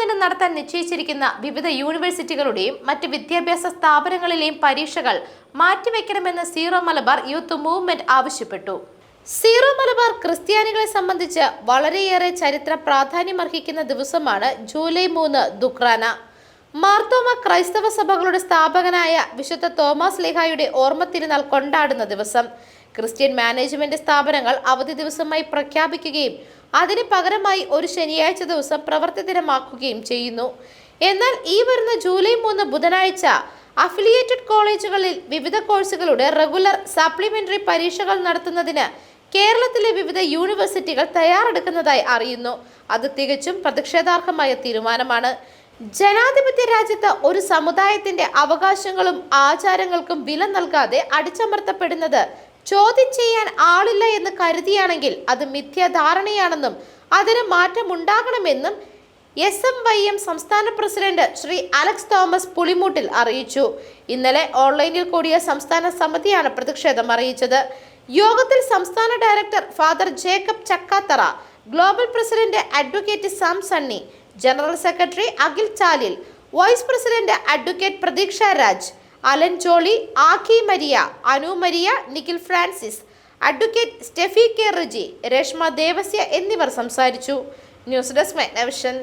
മൂന്നിന് നടത്താൻ നിശ്ചയിച്ചിരിക്കുന്ന വിവിധ യൂണിവേഴ്സിറ്റികളുടെയും മറ്റ് വിദ്യാഭ്യാസ സ്ഥാപനങ്ങളിലെയും പരീക്ഷകൾ മാറ്റിവെക്കണമെന്ന് സീറോ മലബാർ യൂത്ത് മൂവ്മെന്റ് ആവശ്യപ്പെട്ടു. സീറോ മലബാർ ക്രിസ്ത്യാനികളെ സംബന്ധിച്ച് വളരെയേറെ ചരിത്ര പ്രാധാന്യമർഹിക്കുന്ന ദിവസമാണ് ജൂലൈ മൂന്ന് ദുക്രാന മാർത്തോമ ക്രൈസ്തവ സഭകളുടെ സ്ഥാപകനായ വിശുദ്ധ തോമസ് ലേഹായുടെ ഓർമ്മ തിരുനാൾ കൊണ്ടാടുന്ന ദിവസം. ക്രിസ്ത്യൻ മാനേജ്മെന്റ് സ്ഥാപനങ്ങൾ അവധി ദിവസമായി പ്രഖ്യാപിക്കുകയും അതിന് പകരമായി ഒരു ശനിയാഴ്ച ദിവസം പ്രവൃത്തി ദിനമാക്കുകയും ചെയ്യുന്നു. എന്നാൽ ഈ വരുന്ന ജൂലൈ മൂന്ന് ബുധനാഴ്ച അഫിലിയേറ്റഡ് കോളേജുകളിൽ വിവിധ കോഴ്സുകളുടെ റെഗുലർ സപ്ലിമെന്ററി പരീക്ഷകൾ നടത്തുന്നതിന് കേരളത്തിലെ വിവിധ യൂണിവേഴ്സിറ്റികൾ തയ്യാറെടുക്കുന്നതായി അറിയുന്നു. അത് തികച്ചും പ്രതിഷേധാർഹമായ തീരുമാനമാണ്. ജനാധിപത്യ രാജ്യത്ത് ഒരു സമുദായത്തിന്റെ അവകാശങ്ങളും ആചാരങ്ങൾക്കും വില നൽകാതെ അടിച്ചമർത്തപ്പെടുന്നത് ചോദ്യം ചെയ്യാൻ ആളില്ല എന്ന് കരുതിയാണെങ്കിൽ അത് മിഥ്യാധാരണയാണെന്നും അതിന് മാറ്റമുണ്ടാകണമെന്നും എസ് എം വൈ എം സംസ്ഥാന president Shri Alex Thomas Pulimoottil അറിയിച്ചു. ഇന്നലെ ഓൺലൈനിൽ കൂടിയ സംസ്ഥാന സമിതിയാണ് പ്രതിഷേധം അറിയിച്ചത്. യോഗത്തിൽ സംസ്ഥാന director father Jacob Chakkathara global president advocate Sam Sunny general secretary Akhil Chalil vice president advocate Prathiksha Raj Alan Jolly Akhi Maria Anu Maria Nikhil Francis advocate Steffi K Riji Reshma Devasya എന്നിവർ സംസാരിച്ചു. News desk Magnavision.